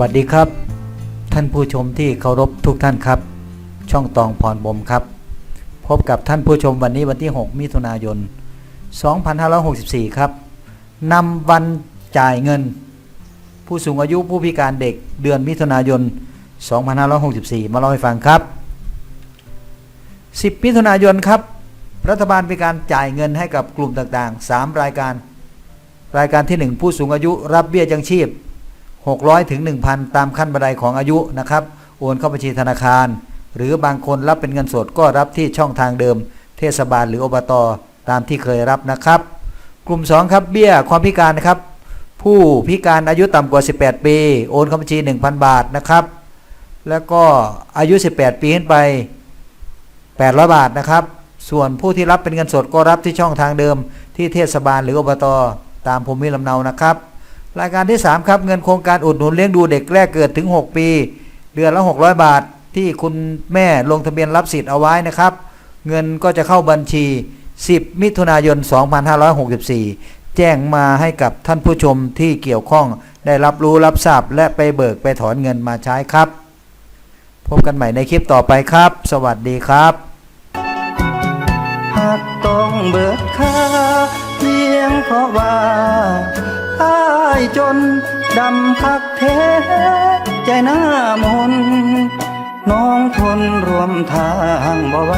วัสดีครับ ท่านผู้ชมที่เคารพทุกท่านครับ ช่องตองพรบมครับ พบกับท่านผู้ชมวันนี้วันที่ 6 มิถุนายน 2564 ครับนำวันจ่ายเงิน ผู้สูงอายุผู้พิการเด็กเดือนมิถุนายน 2564 มาเล่าให้ฟังครับ 10 มิถุนายนครับ รัฐบาลมีการจ่ายเงินให้กับกลุ่มต่างๆ 3 รายการ รายการที่ 1 ผู้สูงอายุรับเบี้ยยังชีพ 600ถึง1,000 ตามขั้นบันไดของอายุนะครับ โอนเข้าบัญชีธนาคาร หรือบางคนรับเป็นเงินสดก็รับที่ช่องทางเดิม เทศบาลหรืออบตตามที่เคยรับนะครับ กลุ่ม 2 ครับเบี้ยความพิการนะครับ ผู้พิการอายุต่ำกว่า 18 ปี โอนเข้าบัญชี 1,000 บาทนะครับ แล้วก็อายุ 18 ปีขึ้นไป 800 บาทนะครับ ส่วนผู้ที่รับเป็นเงินสดก็รับที่ช่องทางเดิม ที่เทศบาลหรืออบตตามภูมิลำเนานะครับ รายการที่ 3 ครับ เงินโครงการอุดหนุนเลี้ยงดูเด็กแรกเกิดถึง 6 ปี เดือนละ 600 บาท ที่คุณแม่ลงทะเบียนรับสิทธิ์เอาไว้นะครับ เงินก็จะเข้าบัญชี 10 มิถุนายน 2564 แจ้งมาให้กับท่านผู้ชมที่เกี่ยวข้องได้รับรู้รับทราบและไปเบิกไปถอนเงินมาใช้ครับ พบกันใหม่ในคลิปต่อไปครับ สวัสดีครับหากต้องเบิดค่าเพียงเพราะว่า จน ดำพักเทใจหน้ามน น้องทนรวมทางบ่ไหว